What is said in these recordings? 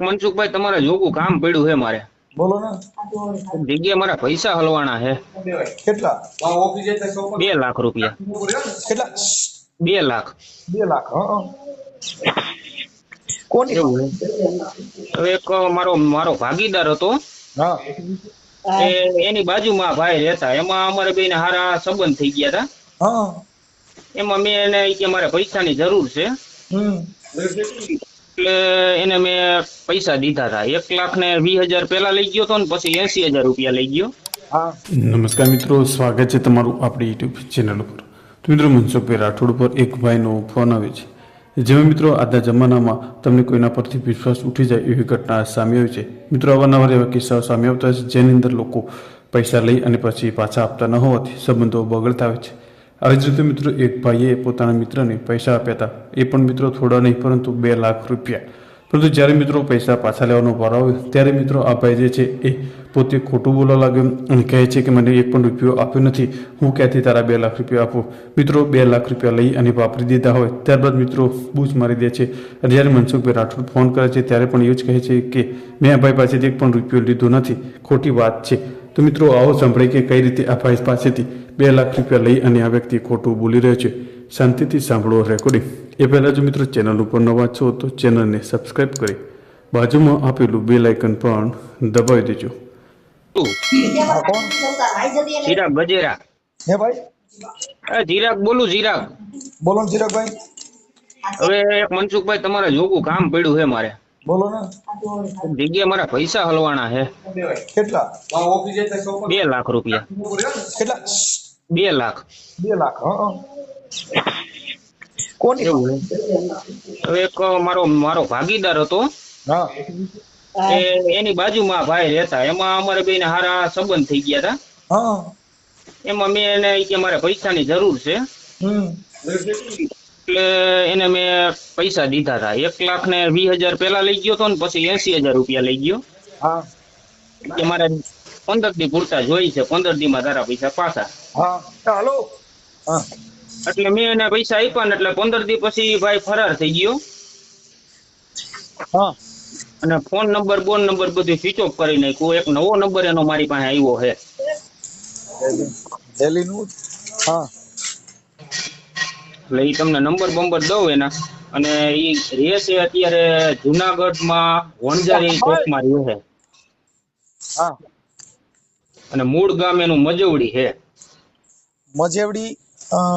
મનસુખભાઈ તમારે જોગું કામ પડ્યું છે મારે. બોલો ને. જગ્યાએ મારા પૈસા હલવાના છે. કેટલા? બે લાખ રૂપિયા. કેટલા? બે લાખ. બે લાખ કોની? હવે એક મારો મારો ભાગીદાર હતો. એ એની બાજુમાં ભાઈ રહેતા. એમાં અમારે બેને હારા સંબંધ થઈ ગયા હતા. એમાં મેં એને કે મારે પૈસાની જરૂર છે. હમ. એટલે એને મેં પૈસા દીધા હતા એક લાખ ને વીસ હજાર પેલા લઈ ગયો હતો ને પછી એસી હજાર રૂપિયા લઈ ગયો. નમસ્કાર મિત્રો, સ્વાગત છે તમારું આપણી યુટ્યુબ ચેનલ ઉપર. તો મિત્રો મનસુખભાઈ રાઠોડ પર એક ભાઈનો ફોન આવે છે. જેમાં મિત્રો, આજના જમાનામાં તમને કોઈના પરથી વિશ્વાસ ઉઠી જાય એવી ઘટના સામે આવી છે. મિત્રો અવારનવાર એવા કિસ્સાઓ સામે આવતા છે, જેની અંદર લોકો પૈસા લઈ અને પછી પાછા આપતા ન હોવાથી સંબંધો બગડતા હોય છે. આવી જ રીતે મિત્રો, એક ભાઈએ પોતાના મિત્રને પૈસા આપ્યા હતા. એ પણ મિત્રો થોડા નહીં, પરંતુ બે લાખ રૂપિયા. પરંતુ જ્યારે મિત્રો પૈસા પાછા લેવાનો વારો આવ્યો, ત્યારે મિત્રો આ ભાઈ જે છે એ પોતે ખોટું બોલવા લાગ્યો અને કહે છે કે મને એક પણ રૂપિયો આપ્યો નથી. હું ક્યાંથી તારા બે લાખ રૂપિયા આપું? મિત્રો, બે લાખ રૂપિયા લઈ અને વાપરી દીધા હોય. ત્યારબાદ મિત્રો બૂચ મારી દે છે. અને જ્યારે મનસુખભાઈ રાઠોડ ફોન કરે છે, ત્યારે પણ એવું જ કહે છે કે, મેં આ ભાઈ પાસેથી એક પણ રૂપિયો લીધો નથી. ખોટી વાત છે. તો મિત્રો આવો સાંભળે કે કઈ રીતે આ ભાઈ પાસેથી બે લાખ રૂપિયા લઈ અને આ વ્યક્તિ ખોટું બોલી રહ્યો છે. શાંતિથી સાંભળો રેકોર્ડિંગ એ પહેલાં જો મિત્રો ચેનલ ઉપર નવા છો તો ચેનલને સબસ્ક્રાઇબ કરી બાજુમાં આપેલું બેલ આઇકન પણ દબાવી દેજો. ચિરાગ ગજેરા હે ભાઈ? ચિરાગ બોલું ચિરાગ. બોલો ને ચિરાગભાઈ. હવે એક મનસુખભાઈ તમારે જોગું કામ પડ્યું છે મારે. બોલો ને. મારા પૈસા હલવાના છે. કેટલા? બે લાખ રૂપિયા. કેટલા? બે લાખ. બે લાખ કોની? એવું હવે એક મારો મારો ભાગીદાર હતો એ એની બાજુમાં ભાઈ રહેતા. એમાં અમારે બે હારા સંબંધ થઈ ગયા હતા એમાં મેં એને કે મારે પૈસાની જરૂર છે. હમ. એટલે એને મેં પૈસા દીધા હતા એક લાખ ને વીસ હજાર પેલા લઈ ગયો હતો ને પછી એસી હજાર રૂપિયા લઈ ગયો. હા. કે મારે પંદર દી પૂરતા જોઈ છે. પંદર દી માં તારા પૈસા પાછા. હાલો. એટલે મેં એને પૈસા આપ્યા ને એટલે પંદર દી પછી ભાઈ ફરાર થઈ ગયો. હા. અને ફોન નંબર બોન નંબર બધું સ્વિચ ઓફ કરી નાખ્યું. એક નવો નંબર એનો મારી પાસે આવ્યો છે. હા. એટલે એ તમને નંબર બંબર દઉં એના. અને એ રહે છે અત્યારે જુનાગઢમાં વણઝારી ચોકમાં રહે છે. હા. અને મૂળ ગામ એનું મજવડી છે.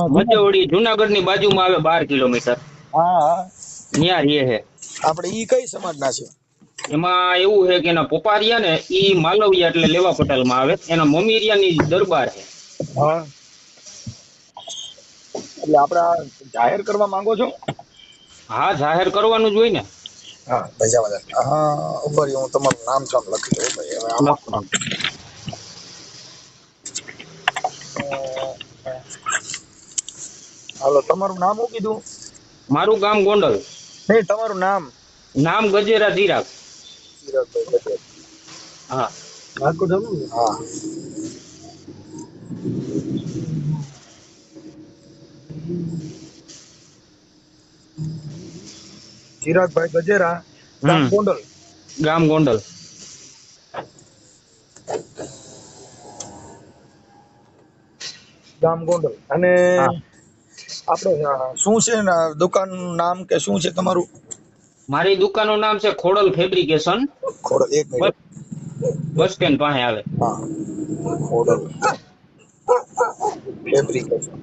મજેવડી જુનાગઢની બાજુ બાજુમાં આવે બાર કિલોમીટર. હા ત્યાં રહે છે. આપણે ઈ કઈ સમાજના છે? એમાં એવું છે કે એના પપ્પા રહ્યા ને ઈ માલવિયા એટલે લેવા પટેલમાં આવે. એના મમ્મી રહ્યાની દરબાર છે. હા. એટલે આપણે જાહેર કરવા માંગો છો? હા જાહેર કરવાનું જ હોય ને. હા ભજાવા હા ઉપર હું તમારું નામ સામ લખી દઉં ભાઈ. હવે આમાં હાલો તમારું નામ શું કીધું? મારું ગામ ગોંડલ. નહીં તમારું નામ? નામ ગજેરા હા. હા. ચિરાગભાઈ ગજેરા ગામ ગોંડલ. ગામ ગોંડલ. ગામ ગોંડલ. અને આપણે શું છે દુકાનનું નામ કે શું છે તમારું? મારી દુકાનનું નામ છે ખોડલ ફેબ્રિકેશન. ખોડલ એક મિનિટ. બસ સ્ટેન્ડ પાસે આવે. હા. ખોડલ. ફેબ્રિકેશન.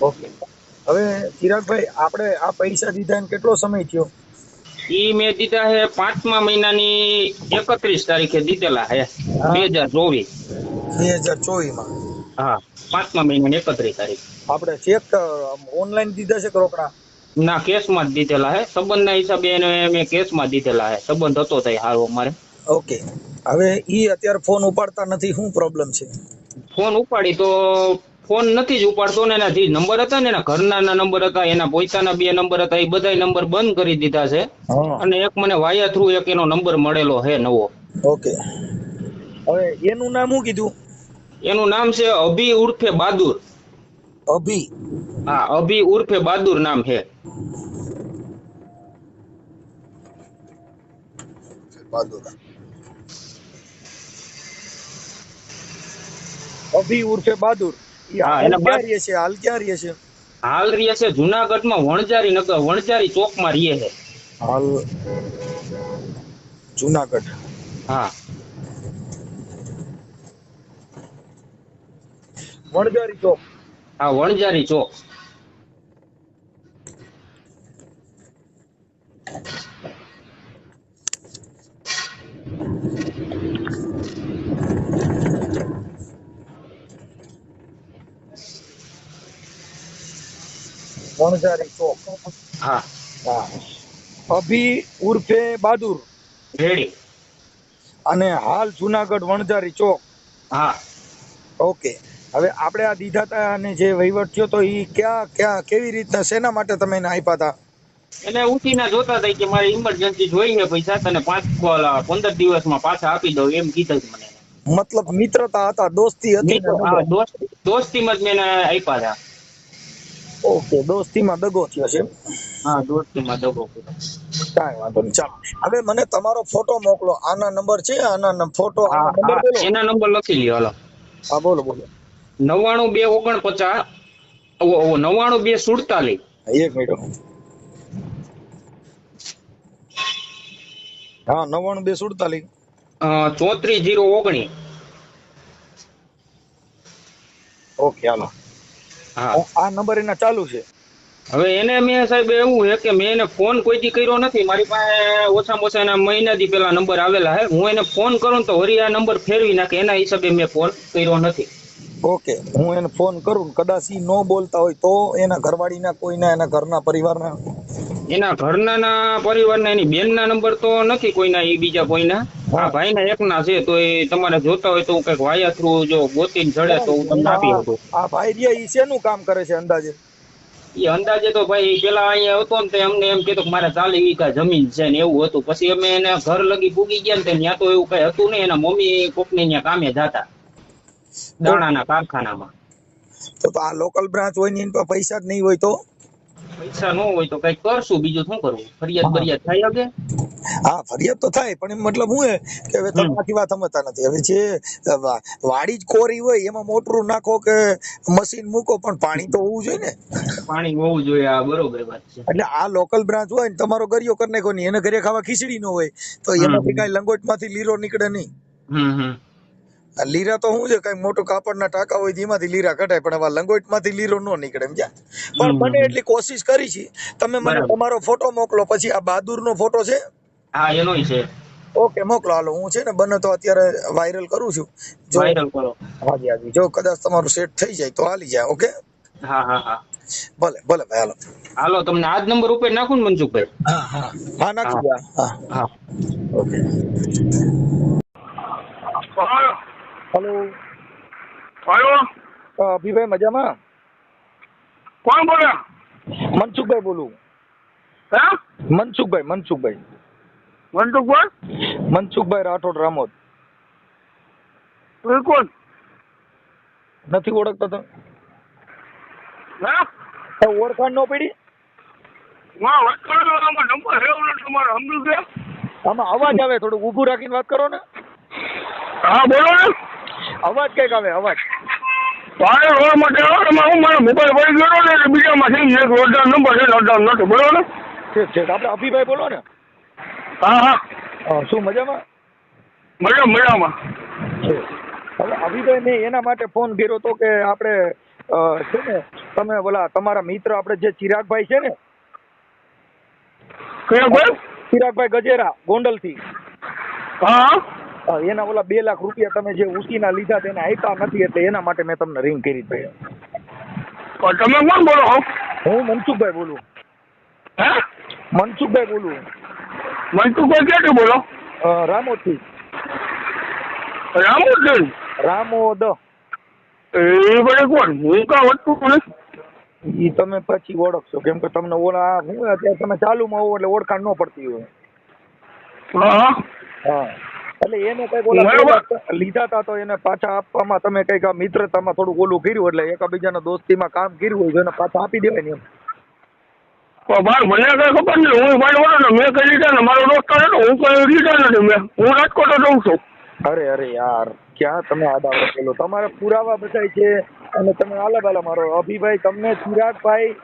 ઓકે હવે ચિરાગભાઈ આપણે આ પૈસા દીધા ને કેટલો સમય થયો? ઈ મેં દીધા છે પાંચમા મહિનાની એકત્રીસ તારીખે દીધેલા હે બે હજાર ચોવીસ. બે હજાર ચોવીસમાં હા પાંચમા મહિનાની એકત્રીસ તારીખ. આપણે ચેક ઓનલાઈન દીધા છે કે રોકડા? ના કેસમાં જ દીધેલા છે સંબંધના હિસાબે એને મેં કેસમાં દીધેલા હે. સંબંધ હતો તઈ હારો અમારે. ઓકે હવે ઈ અત્યારે ફોન ઉપાડતા નથી. શું પ્રોબ્લેમ છે? ફોન ઉપાડી તો ફોન નથી જ ઉપાડતો ને એના જે નંબર હતા ને એના ઘરના નંબર હતા એના પોતાના બે નંબર હતા એ બધા નંબર બંધ કરી દીધા છે. અને એક મને વાયા થ્રુ એક એનો નંબર મળેલો છે નવો. ઓકે. હવે એનું નામ શું કીધું? એનું નામ છે અભી ઉર્ફે બહાદુર. અભી. હા અભી ઉર્ફે બહાદુર નામ છે. બહાદુર. અભી ઉર્ફે બહાદુર. હાલ ક્યાં રહે છે હાલ ક્યાં રહે છે હાલ રહે છે જુનાગઢમાં વણજારી નગર વણજારી ચોકમાં રહે છે. હાલ જુનાગઢ. હા. વણજારી ચોક. હા વણજારી ચોક. વણજારી ચોક હા. હા. અભી ઉર્ફે બહાદુર. રેડી. અને હાલ જુનાગઢ વણઝારી ચોક હા. ઓકે. હવે આપણે આ દીધા હતા અને જે વહીવટ થયો તો એ ક્યાં ક્યાં કેવી રીતના શેના માટે તમે એને આપ્યા હતા એને ઉઠીને જોતા હતા કે મારે ઇમરજન્સી જોઈ છે પૈસા તને પાંચ પંદર દિવસમાં પાછા આપી દઉં એમ કીધું છે મને. મતલબ મિત્રતા હતા દોસ્તી હતી દોસ્તીમાં જ મેં એને આપ્યા હતા. ઓકે દોસ્તીમાં દગો થયો છે હા દોસ્તીમાં દગો કાંઈ વાંધો નહીં ચાલો. હવે મને તમારો ફોટો મોકલો. આના નંબર છે આના ફોટો એના નંબર લખી લ્યો હાલો. હા બોલો બોલો. નવ્વાણું બે ઓગણપચાસ નવ્વાણું બે સુડતાલીસ. એક મિનિટ. હા નવ્વાણું બે સુડતાલીસ. ચોત્રીસ જીરો ઓગણીસ. Okay hello. આ નંબર એના ચાલુ છે. હવે એને મેં સાહેબ એવું છે કે મેં એને ફોન કોઈથી કર્યો નથી. મારી પાસે ઓછામાં ઓછા એના મહિનાથી પેલા નંબર આવેલા છે. હું એને ફોન કરું તો વળી આ નંબર ફેરવી નાખે. એના હિસાબે મેં ફોન કર્યો નથી. ઓકે. હું એને ફોન કરું કદાચ એ નો બોલતા હોય તો એના ઘરવાળીના કોઈના એના ઘરના પરિવારના એના ઘરના ના પરિવારના એની બેનના નંબર તો નથી કોઈના એ બીજા કોઈના. આ ભાઈના એકના છે તો એ તમારે જોતા હોય તો હું કંઈક વાયા થ્રુ જો ગોતીને જડે તો હું તમને આપી શકું. આ ભાઈ રહ્યા ઈ શેનું કામ કરે છે અંદાજે? એ અંદાજે તો ભાઈ પેલા અહીંયા હતો ને અમને એમ કીધું કે મારે ચાલી વીઘા જમીન છે ને એવું હતું. પછી અમે એને ઘર લગી પૂગી ગયા ને ત્યાં તો એવું કઈ હતું નહીં. એના મમ્મી કોકને ત્યાં કામે દાણા દાણાના કારખાનામાં. તો આ લોકલ બ્રાન્ચ હોય ને પૈસા જ નહીં હોય તો? પૈસા ન હોય તો કઈ કરશું બીજું શું કરવું? ફરિયાદ ફરિયાદ થાય કે હા ફરિયાદ તો થાય પણ મતલબ હું કે હવે તમે આખી વાત સમજતા નથી. હવે જે વાડી જ કોરી હોય એમાં મોટરું નાખો કે મશીન મૂકો પણ પાણી તો હોવું જોઈએ ને. પાણી હોવું જોઈએ આ બરોબર વાત છે. એટલે આ લોકલ બ્રાન્ચ હોય ને તમારો ગરિયો કરી નાખો ને એને ઘરે ખાવા ખીચડી ન હોય તો એમાંથી કઈ લંગોટમાંથી લીરો નીકળે નહીં. હમ હમ. લીરા તો શું છે કઈ મોટું કાપડના ટાંકા હોય એમાંથી લીરા કઢાય પણ આવા લંગોટમાંથી લીરો ન નીકળે એમ પણ બને એટલી કોશિશ કરી છે. તમે મને તમારો ફોટો મોકલો પછી આ બહાદુર નો ફોટો છે? હા એનો છે. ઓકે મોકલો. હાલો હું છે ને બને તો અત્યારે વાયરલ કરું છું. જો વાયરલ કરો. હાજી હાજી. જો કદાચ તમારું સેટ થઈ જાય તો હાલી જાય ઓકે? હા હા હા. ભલે ભલે ભાઈ હાલો. હાલો તમને આ જ નંબર ઉપર નાખું ને મનસુખભાઈ? હા હા. હા નાખી હા. હા. ઓકે. હેલો હલો અભિભાઈ મજામાં? કોણ બોલે? મનસુખભાઈ બોલું. હે? મનસુખભાઈ મનસુખભાઈ. મનસુખભાઈ? મનસુખભાઈ રાઠોડ રામોદ. કોણ? નથી ઓળખતા તમે હે? ઓળખાણ ન પડી? આમાં અવાજ આવે થોડુંક ઊભું રાખીને વાત કરો ને. હા બોલો ને. અવાજ કંઈક આવે અવાજ. તારે રોડ માટે આવો ને હું મારો મોબાઈલ પડી ગયો ને એટલે બીજા માંથી એક રોડનો નંબર છે રોડનો નથી બોલો ને? ઠીક છે આપણે અભિભાઈ બોલો ને. હા હા. શું મજામાં? મજા મજામાં. હવે અભિભાઈ મેં એના માટે ફોન કર્યો તો કે આપણે છે ને તમે ઓલા તમારા મિત્ર આપણે જે ચિરાગભાઈ છે ને. કયા ભાઈ ચિરાગભાઈ ગજેરા ગોંડલથી હા. એના ઓલા બે લાખ રૂપિયા તમે જે ઉસીના લીધા તેને આપ્યા નથી એટલે એના માટે મેં તમને રિંગ કરી ભાઈ તમે કોણ બોલો હો હું મનસુખભાઈ બોલું. હે? મનસુખભાઈ બોલું. મનસુખભાઈ ભાઈ ક્યાંથી બોલો? રામોદથી રામુદ્દીન રામોદ. એ બધે કોણ? હું કા વટતું નહીં ઈ તમે પછી ઓળખશો કેમ કે તમને ઓલા હું અત્યારે તમે ચાલુમાં હોવ એટલે ઓળખાણ ન પડતી હોય. હા. હા. એટલે એને કંઈક ઓલા લીધા હતા તો એને પાછા આપવામાં તમે કંઈક મિત્રતામાં થોડું ઓલું કર્યું એટલે એકબીજાના દોસ્તીમાં કામ કર્યું હોય એને પાછા આપી દેવાય ને એમ. ભાઈ મને કઈ ખબર નહીં. હું ભાઈ વાળો ને મેં કઈ લીધા ને મારો દોસ્ત હતો હું કઈ લીધા નથી મેં. હું રાજકોટ જ છું. અરે અરે યાર ક્યાં તમે આડા પેલો તમારા પુરાવા બધાય છે અને તમે આલા બાલા મારો. અભિભાઈ તમને ચિરાગભાઈ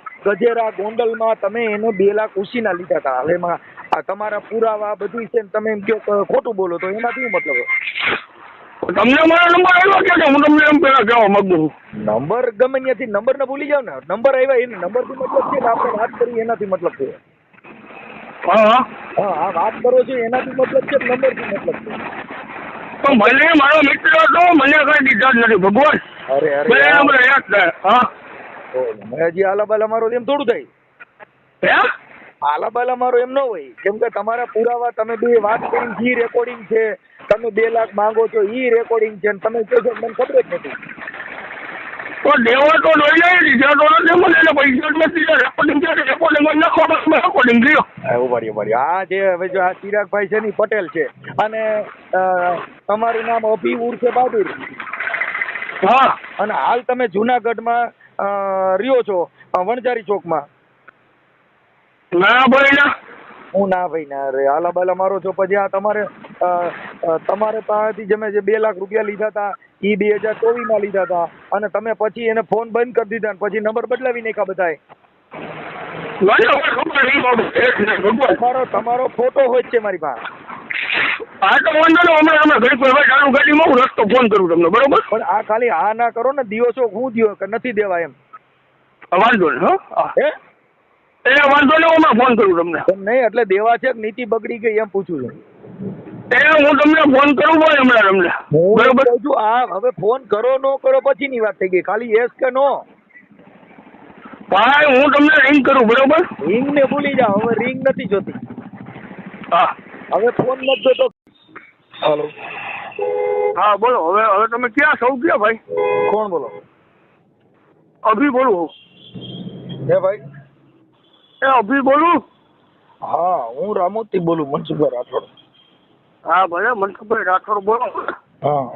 ગજેરા ગોંડલમાં તમે એને બે લાખ ઉછીના લીધા હતા હવે એમાં આ તમારા પુરાવા બધું છે ને તમે એમ કહો ખોટું બોલો તો એનાથી શું મતલબ? તમને મારો નંબર આવ્યો કે હું તમને એમ પેલા કહેવા માંગુ છું. નંબર ગમે ત્યાંથી નંબર ને ભૂલી જાવ ને. નંબર આવ્યા એને નંબરથી મતલબ છે કે આપણે વાત કરી એનાથી મતલબ છે. હા હા. હા વાત કરો છો એનાથી મતલબ છે કે નંબરથી મતલબ છે. પણ ભલે મારો મિત્ર હતો મને કઈ દીધા જ નથી ભગવાન. અરે અરે ભલે યાર. યાદ થાય હા. મેં હજી આલા બાલા મારો એમ થોડું થાય. હે? આલા બાલા મારો એમ ન હોય. કેમ કે તમારા પુરાવા તમે બે વાત કરીને જી રેકોર્ડિંગ છે તમે બે લાખ માંગો છો ઈ રેકોર્ડિંગ છે તમે કહો છો મને ખબર જ નથી. તો દેવા તો લઈ લઈ રિઝલ્ટ નથી મને એને રિઝલ્ટ નથી રેકોર્ડિંગ છે રેકોર્ડિંગ નાખો બસ રેકોર્ડિંગ હા, ઊભા રહ્યો, ઊભા આ જે હવે જો આ ચિરાગભાઈ છે ને પટેલ છે. અને તમારું નામ અભી ઉર્ફે બહાદુર. હા. અને હાલ તમે જુનાગઢમાં રહ્યો છો વણજારી ચોકમાં. ના ભાઈ ના. હું ના ભાઈ ના. રે આલા બાલા મારો છો. પછી આ તમારે તમારે પાસેથી જે મેં જે બે લાખ રૂપિયા લીધા હતા એ બે હજાર ચોવીસમાં લીધા હતા. અને તમે પછી એને ફોન બંધ કરી દીધા ને પછી નંબર બદલાવી નાખ્યા બધાએ. ને તમારો તમારો ફોટો હોય છે મારી પાસે. આ તો વાંધો નહીં. હમણાં હમણાં ઘડી પર ચાલુ ગાડીમાં હું રસ્તો ફોન કરું તમને. બરોબર? પણ આ ખાલી હા ના કરો ને દિવસો હું દિયો કે નથી દેવા એમ. વાંધો હો? હા. હે એ વાંધો નહીં હું હમણાં ફોન કરું તમને. નહીં એટલે દેવા છે કે નીતિ બગડી ગઈ એમ પૂછું છું. એટલે હું તમને ફોન કરું ભાઈ હમણાં તમને. હું બરોબર? છું આ હવે ફોન કરો નો કરો પછીની વાત થઈ ગઈ. ખાલી યસ કે નો ભાઈ હું તમને રિંગ કરું બરોબર? રિંગ ને ભૂલી જાઓ હવે રિંગ નથી જોતી. હા. હવે ફોન નથી જોતો. હાલો હા બોલો. હવે હવે તમે ક્યાં સૌ ક્યાં ભાઈ? કોણ બોલો? અભી બોલું હે ભાઈ? એ અભી બોલું? હા હું રામોતી બોલું મનસુખભાઈ રાઠોડ. હા ભલે મનસુખભાઈ રાઠોડ બોલો. હા.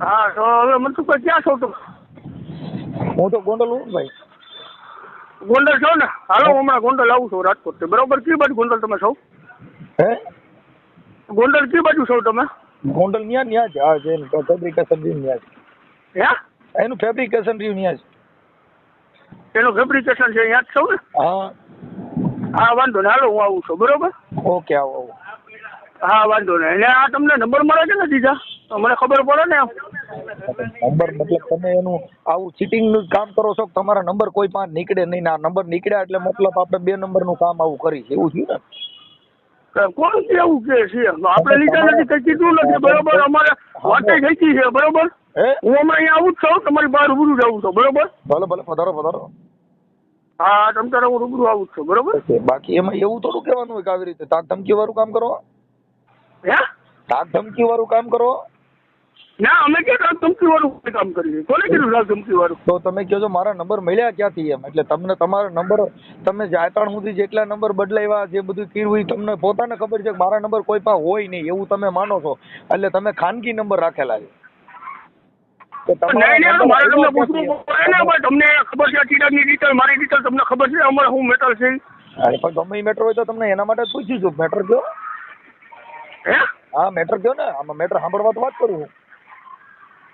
હા તો હવે મનસુખભાઈ ક્યાં છો તમે? હું તો ગોંડલ હું ભાઈ. ગોંડલ છો ને? હાલો હું. હમણાં ગોંડલ આવું છું રાજકોટથી બરોબર કઈ બાજુ ગોંડલ તમે છો? હે? ગોંડલ કઈ બાજુ છો તમે? ગોંડલ ન્યા ન્યા જ. હા જે ફેબ્રિકેશન રીવ ન્યા જ. હે? એનું ફેબ્રિકેશન રીવ ન્યા જ. એનું ફેબ્રિકેશન છે ન્યા જ છો ને? હા. હા વાંધો નહીં. હાલો હું આવું છું. બરોબર? ઓકે આવો આવો. હા વાંધો નહીં. એટલે આ તમને નંબર મળે છે ને દીધા મને ખબર પડે ને નંબર મતલબ તમે એનું આવું ચીટિંગનું કામ કરો છો તમારા નંબર કોઈ પાસે નીકળે નહીં? ના નંબર નીકળ્યા એટલે મતલબ આપણે બે નંબરનું કામ આવું કરીશ એવું થયું ને? કે કોણ કેવું કે છે? આપણે લીધા નથી કઈ કીધું નથી. બરોબર? અમારે વાતે થઈ ગઈ છે. બરોબર? હે? હું હમણાં અહીંયા આવું જ છું. તમારી બહાર ઉભું જ આવું છું. બરોબર? ભલે ભલે પધારો પધારો. હા તમ તારે હું રૂબરૂ આવું છું બરોબર? બાકી એમાં એવું થોડું કહેવાનું હોય કે આવી રીતે તાક ધમકી વાળું કામ કરો? હે? તાક ધમકી વાળું કામ કરો? ના અમે ક્યાં ધમકી વાળું કામ કરીએ કોને કીધું તાક ધમકી વાળું તો તમે કહો છો મારા નંબર મળ્યા ક્યાંથી એમ? એટલે તમને તમારો નંબર તમે જાયતાણ સુધી જેટલા નંબર બદલાવ્યા જે બધું કર્યું એ તમને પોતાને ખબર છે કે મારા નંબર કોઈ પાસે હોય નહીં એવું તમે માનો છો. એટલે તમે ખાનગી નંબર રાખેલા છે તો તમારા નહીં નહીં number મારે તમને ખબર છે ચિરાગની ડિટેલ મારી ડિટેલ તમને ખબર છે? અમારે હું મેટર છે? અરે પણ ગમે મેટર હોય તો તમને એના માટે જ પૂછ્યું છું મેટર કયો? હે? હા મેટર કયો ને? આમાં મેટર સાંભળવા તો વાત કરું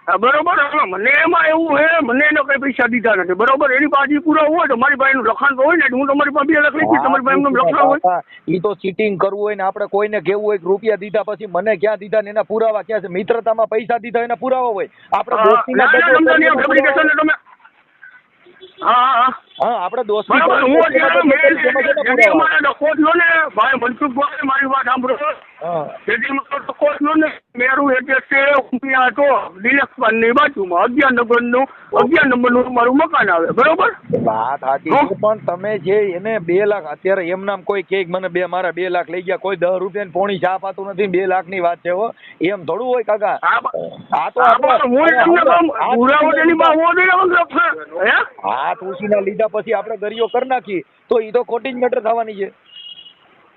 બરોબર. હવે મને એમાં એવું હે મને એનો કઈ પૈસા દીધા નથી. બરોબર એની પાસે પુરાવો હોય તો મારી પાસે એનું લખાણ તો હોય ને હું તમારી પાસે બે લાખ લખી તમારી પાસે એમનું લખાણ હોય. એ તો ચીટિંગ કરવું હોય ને આપણે કોઈને કેવું હોય રૂપિયા દીધા પછી મને ક્યાં દીધા ને એના પુરાવા ક્યાં છે? મિત્રતામાં પૈસા દીધા એના પુરાવા હોય. આપણે હા, હા. હા આપણે દોસ્તી બરાબર હું દગો અત્યારે મેં કરીને એમાં શેના જેથી પુરાવા? મારે ને ભાઈ મનસુખભાઈ મારી વાત સાંભળો તેથી મારો ડખો થયો ને મેરું એડ્રેસ છે હું ત્યાં હતો ડિલેક્સપાનની બાજુમાં અગિયાર નંબરનું અગિયાર નંબરનું મારું મકાન આવે બરોબર વાત સાચી પણ તમે જે એને બે લાખ અત્યારે એમ નામ કોઈ કે મને બે મારા બે લાખ લઈ ગયા કોઈ દસ રૂપિયા પોણી ચા પાતું નથી બે લાખની વાત છે હો એમ થોડું હોય કાકા આ તો આપણે- હું તેની પાસે હોવો જોઈએ? હાથ ઉછીના લીધા પછી આપણે દરિયો કરી નાખીએ તો ઈ તો ખોટી જ મેટર થવાની છે.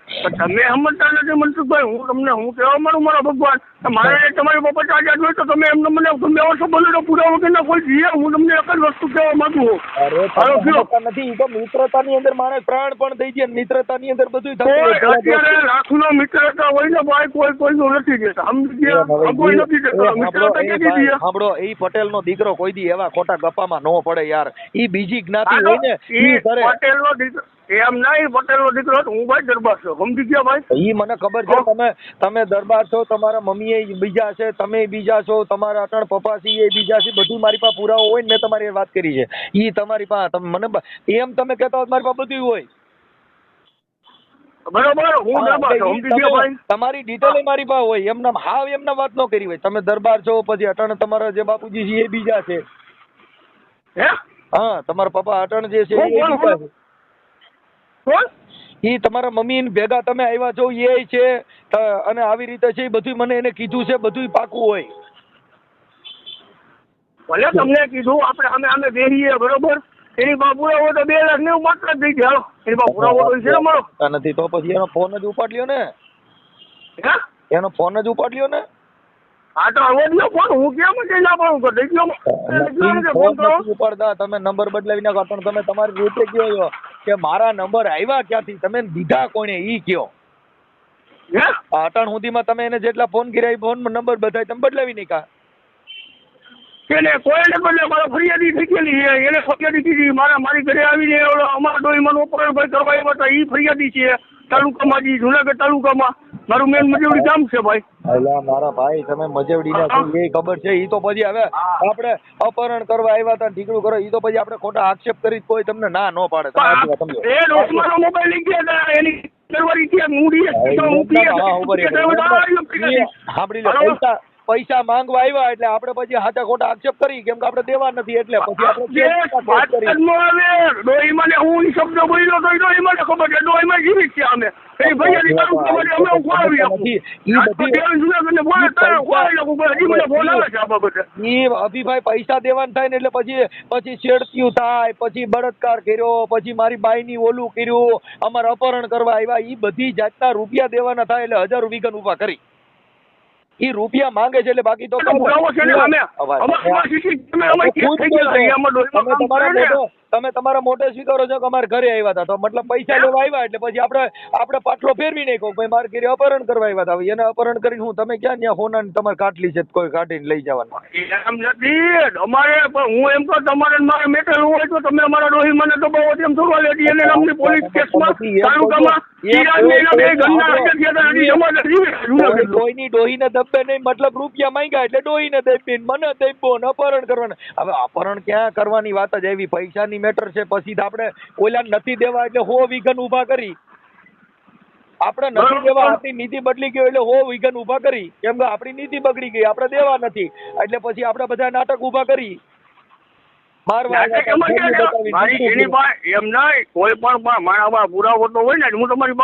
તમે સમજતા નથી મનસુખભાઈ હું તમને હું કહેવા માંડું મારા ભગવાન મારે તમારી બાબત આઝાદ હોય તો તમે એમને મને તમે એવો બોલો તો પુરાવો કે ના કોઈ જીએ હું તમને એક જ વસ્તુ કહેવા માંગુ છું. નથી તો મિત્રતાની અંદર મારે પ્રાણ પણ થઈ જાય મિત્રતાની અંદર બધું અત્યારે લાખનો મિત્રતા હોય ને ભાઈ કોઈ કોઈ નું નથી દેતા ગયા કોઈ નથી દેતા મિત્રતા ક્યાંથી દે સાંભળો એ પટેલ નો દીકરો કોઈ દી એવા ખોટા ગપ્પામાં ન પડે યાર. ઈ બીજી જ્ઞાતિ હોય ને પટેલ નો દીકરો એમ નહીં પટેલ નો દીકરો હું ભાઈ દરબાર છો. સમજી ગયા ભાઈ? એ મને ખબર છે તમે તમે દરબાર છો તમારા મમ્મી એ બીજા છે તમે બીજા છો તમારા અટણ પપ્પાસી એ બીજા છે બધું મારી પાસે પુરાવો હોય ને મેં તમારી વાત કરી છે. એ તમારી પાસે તમે મને એમ તમે કહેતા હોય મારી પાસે બધું હોય. બરોબર હું હા, દરબાર છું. સમજી ગયા ભાઈ? તમારી ડિટેલ મારી પાસે હોય એમના હાવ એમના વાત ન કરી હોય. તમે દરબાર છો પછી અટણ તમારા જે બાપુજી છે એ બીજા છે. હે? હા તમારા પપ્પા અટણ જે છે એ બીજા છે. તમારા મમ્મી ભેગા તમે આવ્યા છો એ છે અને આવી રીતે છે એ બધું મને એને કીધું છે બધું પાકું હોય. ભલે તમને કીધું આપણે અમે અમે બેહીએ બરોબર? એની પાસે પુરાવો તો બે લાખ નેવું માત્ર જ દઈ ગયા એની પાસે પુરાવો તો છે અમારો. નથી તો પછી એનો ફોન જ ઉપાડ લ્યો ને એનો ફોન જ ઉપાડ લ્યો ને? હા તો ફોન હું કેમ ફોન ઉપાડતા. તમે નંબર બદલાવી નાખો. પણ તમે તમારી રીતે કયો છો કે મારા નંબર આવ્યા ક્યાંથી? તમે દીધા કોને ઈ કયો. આ સુધીમાં તમે એને જેટલા ફોન કર્યા ફોન નંબર બધાય તમે બદલાવી નાખ્યા. એને કોઈને બદલે મારા ફરિયાદી થઈ છે. એને ફરિયાદી કીધી મારા મારી ઘરે આવીને અમારા ડોઈ મને ઓપરેશન કરવા આવ્યા હતા. ઈ ફરિયાદી છે. તાલુકામાં જી જુનાગઢ તાલુકામાં. મારું મેન મજેવડી ગામ છે ભાઈ. એટલે મારા ભાઈ તમે મજેવડી ના છો એ ખબર છે ઈ તો પછી હવે આપણે અપહરણ કરવા આવ્યા હતા ઢીકડું કરો ઈ તો પછી આપણે ખોટા આક્ષેપ કરી કોઈ તમને ના ન પાડે. એ ડોસમાનો મોબાઈલ લઈ ગયા એની સાંભળી લો પૈસા પૈસા માંગવા આવ્યા એટલે આપણે પછી હાથા ખોટા આક્ષેપ કરી કેમ કે આપણે દેવા નથી એટલે પછી આપણે ડોહીમાં હું શબ્દ બોલ્યો તો ડોહીમાં ખબર છે. ડોહીમાં જીવી છે અમે. એ ખોરાવી અભિભાઈ પૈસા દેવાના થાય ને એટલે પછી પછી છેડતીયું થાય પછી બળાત્કાર કર્યો પછી મારી બાઈની ઓલું કર્યું અમારે અપહરણ કરવા આવ્યા. એ બધી જાતના રૂપિયા દેવાના થાય એટલે હજાર વીઘન ઊભા કરી. ઈ રૂપિયા માંગે છે એટલે બાકી તો તમે તમારા મોટે મોઢે સ્વીકારો છો કે અમારે ઘરે આવ્યા હતા. તો મતલબ પૈસા લેવા આવ્યા એટલે પછી આપણે આપણે પાટલો ફેરવી નાખ્યો ભાઈ મારે ઘરે અપહરણ કરવા આવ્યા હતા. એને અપહરણ કરીને હું તમે ક્યાં ત્યાં હોના તમારે કાટલી છે કોઈ કાઢીને લઈ જવાનું? એમ નથી. અમારે હું એમ તો તમારે મારે મેટર હોય તો તમે અમારા ડોહી મને તો બહુ એમ થોડું હાલે એને અમને પોલીસ કેસમાં તાલુકામાં. ડોહીની ડોહીને દબે નહીં મતલબ રૂપિયા માંગ્યા એટલે ડોહીને દબી મને દબ્યો અપહરણ કરવાના. હવે અપહરણ ક્યાં કરવાની વાત જ એવી પૈસાની મેટર છે પછી આપણે ઓલા નથી દેવા એટલે હો વિઘન ઊભા કરી. આપણે નથી દેવા આપણી નીતિ બદલી ગઈ એટલે હો વિઘન ઊભા કરી. કેમ કે આપણી નીતિ બગડી ગઈ આપણે દેવા નથી. એટલે પછી આપણે બધા નાટક ઊભા કરી. કોઈ પણ મારા પુરાવો હોય ને હું તમારી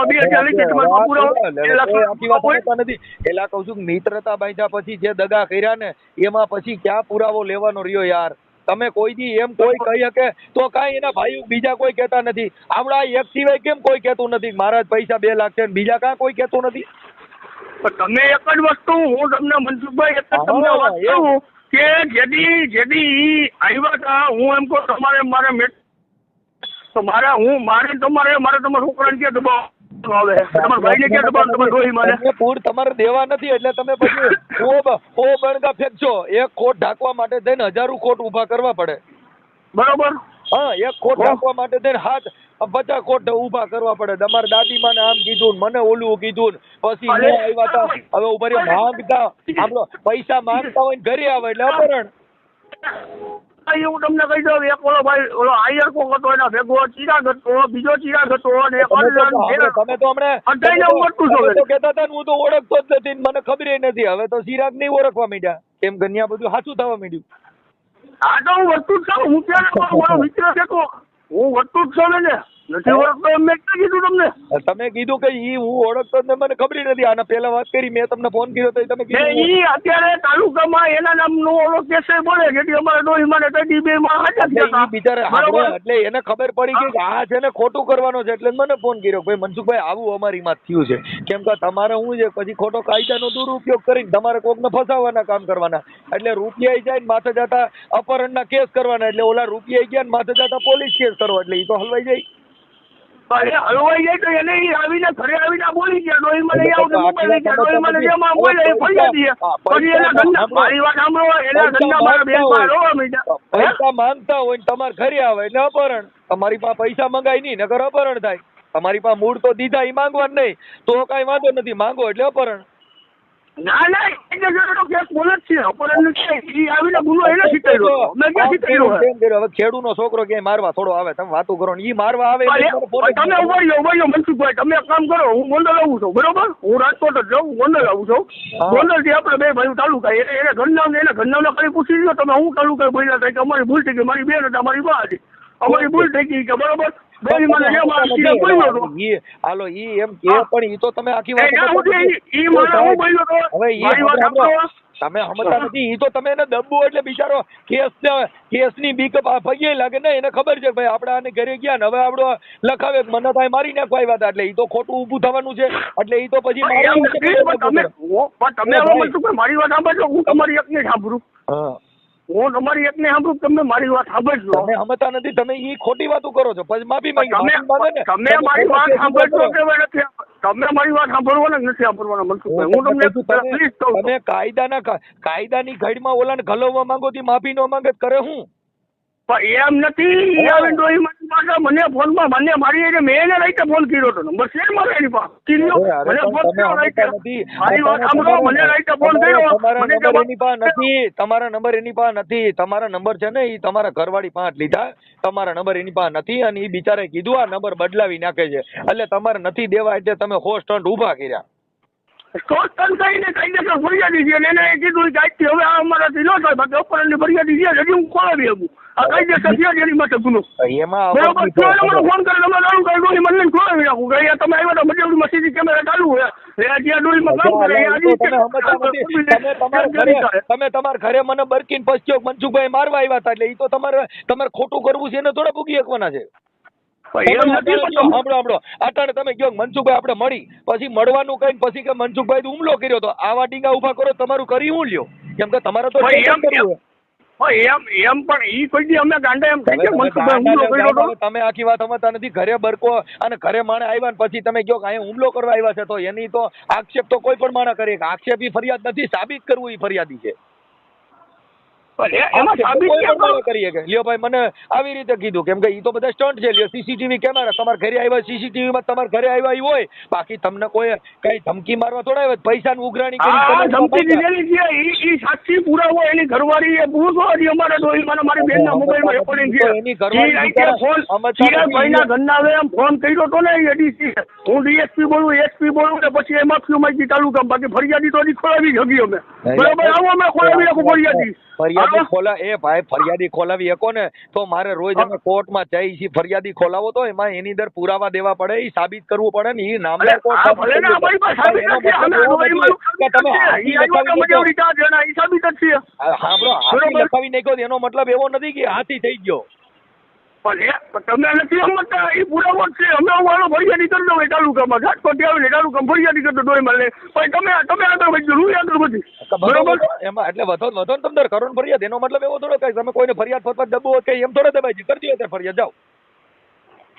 એલા કહું છું મિત્રતા બાંધ્યા પછી જે દગા કર્યા ને એમાં પછી ક્યાં પુરાવો લેવાનો રહ્યો યાર? તમે કોઈ દી એમ કોઈ કહી શકે તો કાંઈ એના ભાઈ બીજા કોઈ કહેતા નથી. હમણાં એક સિવાય કેમ કોઈ કહેતું નથી? મારા પૈસા બે લાખ છે બીજા કાં કોઈ કહેતું નથી? તમે એક જ વસ્તુ હું તમને મનસુખભાઈ એક જ તમને. કહું કે જેદી જેદી ઈ આવ્યા હતા હું એમ કહું તમારે મારે મેટ તો મારે હું મારે તમારે મારે તમારા છોકરાને કે દબાવ આવે. તમારા ભાઈને ક્યાં દબાવ તમારા ડોહી મારે તમને તમારે દેવા નથી એટલે તમે પછી ઓ ઓ બણગા ફેંકશો. એક ખોટ ઢાંકવા માટે થઈને હજારો ખોટ ઊભા કરવા પડે. બરોબર? હા એક ખોટ. ઢાંકવા માટે થઈને હાથ પચાસ ખોટ ઊભા કરવા પડે. તમારા દાદીમાને આમ કીધું ને મને ઓલું કીધું ને પછી હું આવ્યા તા. હવે ઊભા માંગતા. પૈસા માંગતા હોય ને ઘરે આવે એટલે અપહરણ. આ એવું તમને કહી દઉં એક ઓલો ભાઈ ઓલો આયર કોક હતો એના ભેગો ચિરાગ હતો બીજો ચિરાગ હતો અને એક તમે તો હમણાં અઢાઈને તમે તો- ઓળખું છું તો કહેતા હતા હું તો ઓળખતો જ નથી મને ખબર નથી. હવે તો સિરાગ નહીં ઓળખવા માંડ્યા. કેમ ગન્યા બધું સાચું થવા માંડ્યું. હા તો હું વર્તું જ છું હું ક્યારે મારો મિત્ર છે હું વર્તું જ છું ને. નથી ઓળખતો મેં કીધું તમને? તમે કીધું કે ઈ હું ઓળખતો ને મને ખબર નથી. આના પહેલા વાત કરી મેં તમને ફોન કર્યો તો તમે કીધું ઈ અત્યારે તાલુકામાં એના નામનું ઓલો કેસ બોલે જેથી અમારે ડોહી ને તદી બે માં હાજર ઈ બિચારા હતા. એટલે એને ખબર પડી કે આ છે ને ખોટું કરવાનો છે એટલે મને ફોન કર્યો ભાઈ મનસુખભાઈ આવું અમારી માં થયું છે. કેમ કે તમારે હું છે પછી ખોટો કાયદાનો દુરુપયોગ કરીને તમારે કોકને ફસાવવાના કામ કરવાના. એટલે રૂપિયા જાય ને માથે જતા અપહરણના કેસ કરવાના એટલે ઓલા રૂપિયા ગયા ને માથે જતા પોલીસ કેસ કરવા એટલે ઈ તો હલવાઈ જાય. પણ હલવાઈ જાય તો એને ઈ આવીને ઘરે આવીને બોલી ગયા. ડોહી મને આવું મોબાઈલ ગયા. ડોહી મને જેમાં બોલે એ ફરિયાદી છે. પછી એના પૈસા ધંધા મારી વાત સાંભળો એના ધંધા મારા બેન માંગતા પાસે હોય. રોવા માંડ્યા. પૈસા માંગતા હોય ને તમારે ઘરે આવે એટલે અપહરણ. તમારી પાસે પૈસા મંગાય નહીં નગર અપહરણ થાય. તમારી પાસે મૂળ તો દીધા એ માંગવાનું નહીં. તો કાંઈ વાંધો નથી માંગો એટલે અપહરણ. ના ના એ જે કેસ બોલે છે. અપહરણ નથી ઈ આવીને ગુનો એને શીખવાડ્યો મેં ક્યાં શીખવાડ્યો હે? કેમ કર્યું? હવે ખેડૂનો છોકરો ક્યાંય મારવા થોડો આવે. તમે વાતો કરો ને. ઈ મારવા આવે તમે ઊભા રહ્યો મનસુખભાઈ તમે કામ કરો હું ગોંડલ આવું છું બરોબર? હું રાજકોટ જ જાઉં ગોંડલ આવું છું. ગોંડલથી આપણે બે ભાઈ તાલુકા એને એને ઘરનામ એને ઘરનામ ખાલી પૂછી લ્યો તમે હું તાલુકા બોલ્યા કે અમારી ભૂલ થઈ ગઈ મારી બેન હતી અમારી બા હતી. અમારી ભૂલ થઈ ગઈ કે બરોબર? હાલો ઈ એમ કે પણ ઈ તો તમે આખી વાત હવે ઈ સાંભળો. સાંભળો. સમજતા નથી એ તો તમે એને દબ્બો એટલે બિચારો કેસ કેસની બીક પગે લાગે ને એને ખબર છે ભાઈ આપણે આને ઘરે ગયા ને હવે આપણો લખાવે મને તો મારી નાખવા આવ્યા હતા એટલે એ તો ખોટું ઊભું થવાનું છે. એટલે એ તો પછી મારી વાત સાંભળજો હું તમારી એકને સાંભળું. હા તમારી એકને સાંભળું તમે મારી વાત સાંભળજો. તમે સમજતા નથી તમે ઈ ખોટી વાતો કરો છો. પછી માફી માંગી. તમે ને. મારી વાત સાંભળજો કે નથી તમે મારી વાત સાંભળવાના નથી સાંભળવાના? મનસુખભાઈ હું તમને પ્લીઝ કહું તમે કાયદાના કાયદાની ઘડમાં ઓલાને ઘલવવા માંગો થી માફી નો માંગે કરે હું? એમ નથી. આવીને ડોહી મારી મને ફોનમાં મને મારી એને મેં એને રાઈતે ફોન કર્યો હતો નંબર છે મારે એની પાસે? અરે, મને ફોન કર્યો રાઈતે. મારી વાત તમારા- સાંભળો મને રાઈતે ફોન કર્યો. મને નંબર એની પાસે નથી. તમારા નંબર એની પાસે નથી. તમારા નંબર છે ને એ તમારા ઘરવાળી પાસે લીધા. તમારા નંબર એની પાસે નથી અને એ બિચારે કીધું આ નંબર બદલાવી નાખે છે. એટલે તમારે નથી દેવા એટલે તમે હોસ્ટ ઊભા કર્યા. સ્ટોક તન કહીને કાયદેસર ફરિયાદી છે એને એ કીધું કે આજથી હવે આ અમારાથી ન થાય બાકી અપહરણની ફરિયાદી છે હજી હું ખોલાવી શકું. આ કાયદેસર છે એની માટે ગુનો. એમાં બરોબર અવધિ તો એને મને ફોન કરે તમે ચાલુ કરી ડોલી મને ખોલાવી નાખું કે અહીંયા તમે આવ્યા કેમેરા ચાલુ હોય. તમે તમારા ઘરે તમે તમારા ઘરે મને બરકીને પસ્યો મનસુખભાઈ મારવા આવ્યા હતા એટલે એ તો તમારે તમારે ખોટું કરવું છે એને થોડા ભૂગી શકવાના છે. અટાણે તમે કયો મનસુખભાઈ આપણે મળી. પછી મળવાનું કઈ પછી કે મનસુખભાઈ હુમલો કર્યો તો. આવા ડીંગા ઊભા કરો તમારું કરી હું લ્યો? કેમ કે તમારે તો એમ- કામ કરવું ભાઈ, એમ એમ પણ ઈ કોઈ અમે ગાંડા એમ થઈ હોય. ગયા હવે મનસુખભાઈ હુમલો કર્યો તમે આખી વાત સમજતા નથી ઘરે બરકો અને ઘરે માણે આવ્યા ને પછી તમે કયો કે અહીંયા હુમલો કરવા આવ્યા છે તો એની તો આક્ષેપ તો કોઈ પણ માણસ કરે. આક્ષેપ ઈ ફરિયાદ નથી સાબિત કરવું ઈ ફરિયાદી છે. લ્યો ભાઈ મને આવી રીતે કીધું કેમ કે ઈ તો બધા સ્ટન્ટ છે લ્યો. સીસીટીવી કેમેરા તમારા ઘરે આવ્યા સીસીટીવી માં તમારા ઘરે આવ્યા ઈ હોય. બાકી તમને કોઈ કઈ ધમકી મારવા થોડા આવ્યા પૈસાની ઉઘરાણી કરી ધમકી દીધેલી છે. ઈ ઈ સાક્ષી પુરાવો એની ઘરવાળી એ પૂછો હજી અમારા ડોહી મને મારી બેન ના મોબાઈલમાં તો રેકોર્ડિંગ છે. એની ઘરવાળી ઈ રાઈતે બિચારા ફોન અમે તો ઘરના આવે એમ ફોન કર્યો તો ને એડીસી હું ડીએસપી બોલું એસપી બોલું ને પછી એમાં ફ્યુમાઈજી તાલુકા બાકી ફરિયાદી તો હજી ખોલાવી જગી અમે. બરાબર? આવો અમે ખોલાવી રાખું ફરિયાદી. ફરિયાદી ખોલા એ ભાઈ ફરિયાદી ખોલાવી શકો ને તો મારે રોજ અમે કોર્ટમાં જઈ છીએ ફરિયાદી ખોલાવો તો એમાં એની અંદર પુરાવા દેવા પડે એ સાબિત કરવું પડે ને એ નામદાર કોર્ટ સાંભળો હાથી. લખાવી નાખ્યો એનો મતલબ એવો નથી કે હાથી થઈ ગયો. પણ તમે નથી સમજતા એ છે. અમે અમારો ફરિયાદી કરી દો એ તાલુકામાં રાજકોટ આવીને તાલુકામાં ફરિયાદી કરતો લે પણ તમે તમે આગળ વધી હું આગળ વધી બરોબર? એમાં એટલે વધો વધો ને તમને કરો ફરિયાદ એનો મતલબ એવો થોડો તમે કોઈને ફરિયાદ ફરફર દબો કે એમ થોડો દબાઈ કરતી હોય ફરિયાદ. જાઓ.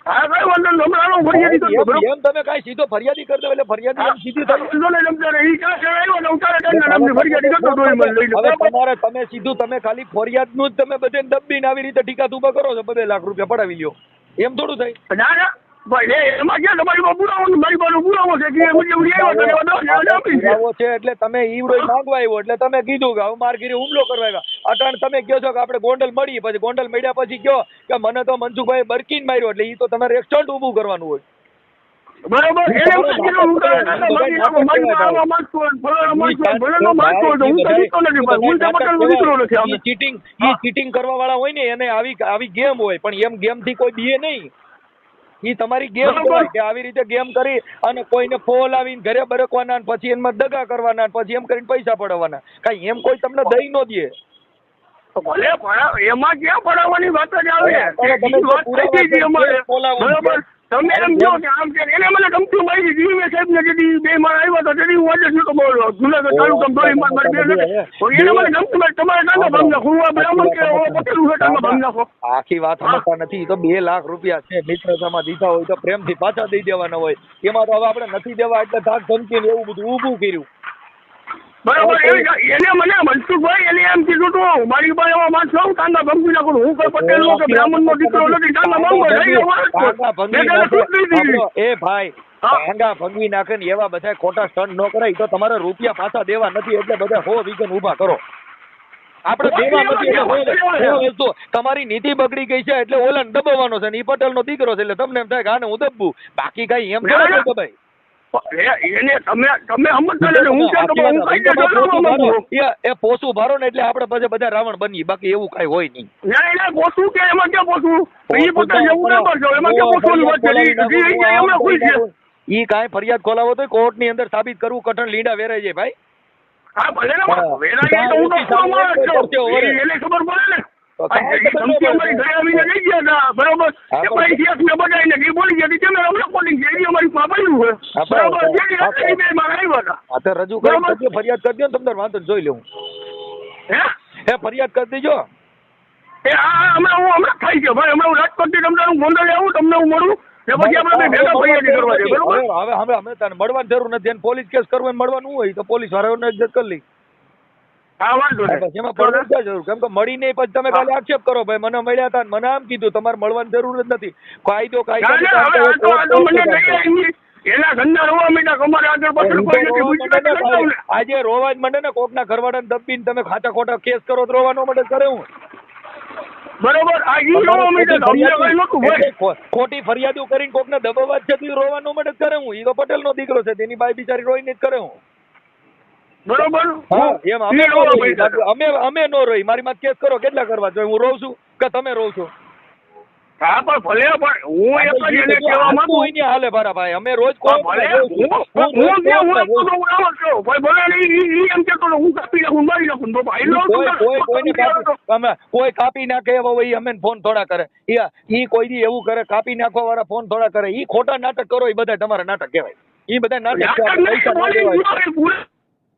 હા વાંધો ફરિયાદી બરોબર એમ તમે કાંઈ સીધો ફરિયાદી કરતો એટલે ફરિયાદી એમ સીધી થઈ વાંધો નહીં સમજાય ઈ ક્યાં આવ્યો ને ઉતારે કરીને નામની ફરિયાદી કરતો ડોઈ મળે લઈ હવે તમારે તમે સીધું તમે ખાલી ફરિયાદનું જ તમે બધે દબીને આવી રીતે ટીકા તુબા કરો છો બે લાખ રૂપિયા પડાવી લ્યો. એમ થોડું થાય. ના ના. એટલે તમે ઈવડો માંગવા આવ્યો એટલે તમે કીધું કે હવે માર હુમલો કરવા આવ્યા. અટાણ તમે કહો છો કે આપણે ગોંડલ મળીએ પછી ગોંડલ મળ્યા પછી કહો કે મને તો મનસુખભાઈ બરકીન માર્યો એટલે એ તો તમારે રેસ્ટોરન્ટ ઊભું કરવાનું હોય. ચીટિંગ કરવા વાળા હોય ને એને આવી આવી ગેમ હોય પણ એમ ગેમથી કોઈ બીએ નહીં. ઈ તમારી ગેમ કે આવી રીતે ગેમ કરી અને કોઈને ફોલ આવીને ઘરે બરકવાના પછી એમાં દગા કરવાના પછી એમ કરીને પૈસા પડાવવાના. કાંઈ એમ કોઈ તમને દઈ નો દે. તો ભલે એમાં ક્યાં પડાવવાની વાત જ આવે. બરોબર. તમે એમ કહો કે આમ કે એને મને ગમતું મારી મેં સાહેબ ને જેથી બે માર આવ્યા હતા તેથી હું આજે શું બોલ્યો. જુનાગઢ તાલુકામાં દોડી માર મારી. તો એને મને ગમતું મારી તમારે કાંદો ભાંગ નાખો. હું આ બ્રાહ્મણ કે ઓલો છે કાંદો કાંગા નાખો. આખી વાત સમજતા નથી. તો બે લાખ રૂપિયા છે. મિત્રતામાં દીધા હોય તો પ્રેમથી પાછા દઈ દેવાના હોય. એમાં તો હવે આપણે નથી દેવા એટલે ધાક ધમકી એવું બધું ઊભું કર્યું. બરોબર એને મને મનસુખભાઈ એને એમ કીધું તું મારી પાસે એવા માણસ છું કાંગા ભંગી નાખું હું કોઈ પટેલ નો કે બ્રાહ્મણ દીકરો નથી એ ભાઈ. ભંગી નાખે એવા બધા ખોટા સ્ટન્ટ ન કરાય તો તમારે રૂપિયા પાછા દેવા નથી એટલે બધા હો વિઘન ઊભા કરો. આપણે દેવા નથી એટલે. એ તમારી નીતિ બગડી ગઈ છે એટલે ઓલન દબાવવાનો છે ને ઈ પટેલ નો દીકરો છે એટલે તમને એમ થાય કે આને હું દબવું? બાકી કઈ એમ દબાય? એ- એને તમે તમે હું પોસું. એ- પોસું ભારો ને એટલે આપણે પછી બધા રાવણ બની બાકી એવું કઈ હોય નહીં. ના પોસું કે એમાં ક્યાં પોસું? એ પોતે જેવું ના કરશો એમાં વાત છે ફરિયાદ ઈ- છે? કાંઈ ફરિયાદ ખોલાવો તો કોર્ટની અંદર સાબિત કરવું કઠણ લીંડા વેરાય છે ભાઈ. હા ભલે ને વેરાય તો હું તો ખબર પડે ને. ગયા ગયા રજૂ કરી ફરિયાદ કરી દો ને તમને વાંધો જોઈ લેવું હે? ફરિયાદ કરી દેજો. એ આ હમણાં હું હમણાં છે. ભાઈ હમણાં હું રાજકોટથી તમને હું ગોંડલે આવું તમને હું મળું. હવે હવે અમે તને મળવાની જરૂર નથી. પોલીસ કેસ કરવો મળવાનું હોય તો પોલીસ વાળાઓને એડજસ્ટ કરી લઈ. હા વાંધો નહીં. એમાં પડવાની ક્યાં જરૂર? કેમ કે મળી પછી તમે ખાલી આક્ષેપ કરો ભાઈ મને મળ્યા હતા ને મને આમ કીધું તમારે મળવાની જરૂર જ નથી. કાયદો ના, ના, હવે આ તો- આ તો મને નહીં કાયદો એના ધંધા રોવા માંડ્યા અમારે આગળ પાછળ કોઈ નથી બીજું ને. આજે રોવા જ માંડે ને કોકના ઘરવાળાને દબીને તમે ખાતા ખોટા કેસ કરો તો રોવાનો માટે કરે હું. બરોબર આ ઈ રોવા માંડ્યા અમને કઈ નહોતું ભાઈ ખોટી ફરિયાદો કરીને કોકને દબાવવા જ છે રોવાનો જ કરે હું. ઈ તો પટેલનો દીકરો છે તેની બાઈ બિચારી રોઈને જ કરે હું. બરોબર? એમ અમે. અમે અમે નો રોઈ. મારી માં કેસ કરો કેટલા કરવા? જોઈએ હું રોઉં છું કે તમે રોવ છો? હા પણ ભલે પણ હું એક જ એને કહેવા માંગુ. કોઈ હાલે મારા ભાઈ. અમે રોજ પણ ભલે હું હું જે હું આપું છું, હું આમ જ છું. ભાઈ ભલે ઈ- ઈ- ઈ એમ કહેતો હતો, હું કાપી નાખું મારી નાખું તો ભાઈ લો કોઈ કોઈ કોઈને તો- કાપી અમે કોઈ કાપી નાખે એવા ઈ અમે ફોન થોડા કરે. ઈ ઈ કોઈ દી એવું કરે કાપી નાખવા વાળા ફોન થોડા કરે. ઈ ખોટા નાટક કરો ઈ બધા તમારા નાટક કહેવાય. ઈ બધા નાટક પૈસા ના એ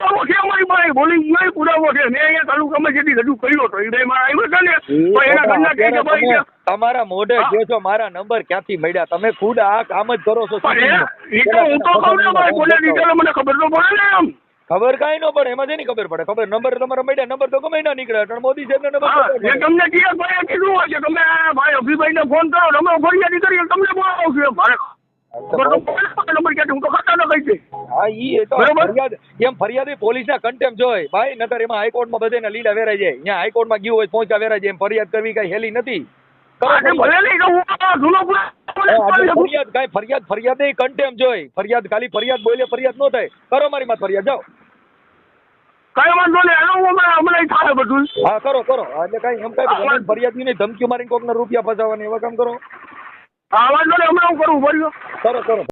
પુરાવો છે અમારી પાસે? બોલી ગયો પુરાવો છે. મેં અહીંયા તાલુકામાં જેથી રજૂ કર્યો હતો એ મારા આવ્યો છે ને? ઈ એના ઘરના કે ભાઈ તમે તમારા મોઢે. છો મારા નંબર ક્યાંથી મળ્યા? તમે ખુદ આ કામ જ કરો છો એ- તો હું તો કહું ને ભાઈ બોલે દીધેલો મને ખબર તો પડે ને એમ. ખબર કાંઈ ન પડે એમાં જેની ખબર પડે? ખબર નંબર તમારા મળ્યા નંબર તો ગમે ના નીકળે પણ મોદી સાહેબ નંબર. તમને કીધું હોય કે તમે ભાઈ અભિભાઈ ને ફોન કરો તમે ફરિયાદી કરી તમને બોલાવું છું. મારે ને ન. ફરિયાદ કરવી કઈ હેલી નથી. નહીં કન્ટેમ ખાલી ફરિયાદ બોલે ફરિયાદ નો થાય. કરો મારી માં ફરિયાદ જાઓ. કઈ વાંધો નહીં. હાલો હમણાં હમણાં થાય બધું. હા કરો કરો. એટલે કઈ એમ કઈ ફરિયાદ નહીં ધમકી મારીને કોકના રૂપિયા ફસાવવાની એવા કામ કરો. હા વાંધો નહીં હમણાં હું કરું બોલ્યો કરો કરો.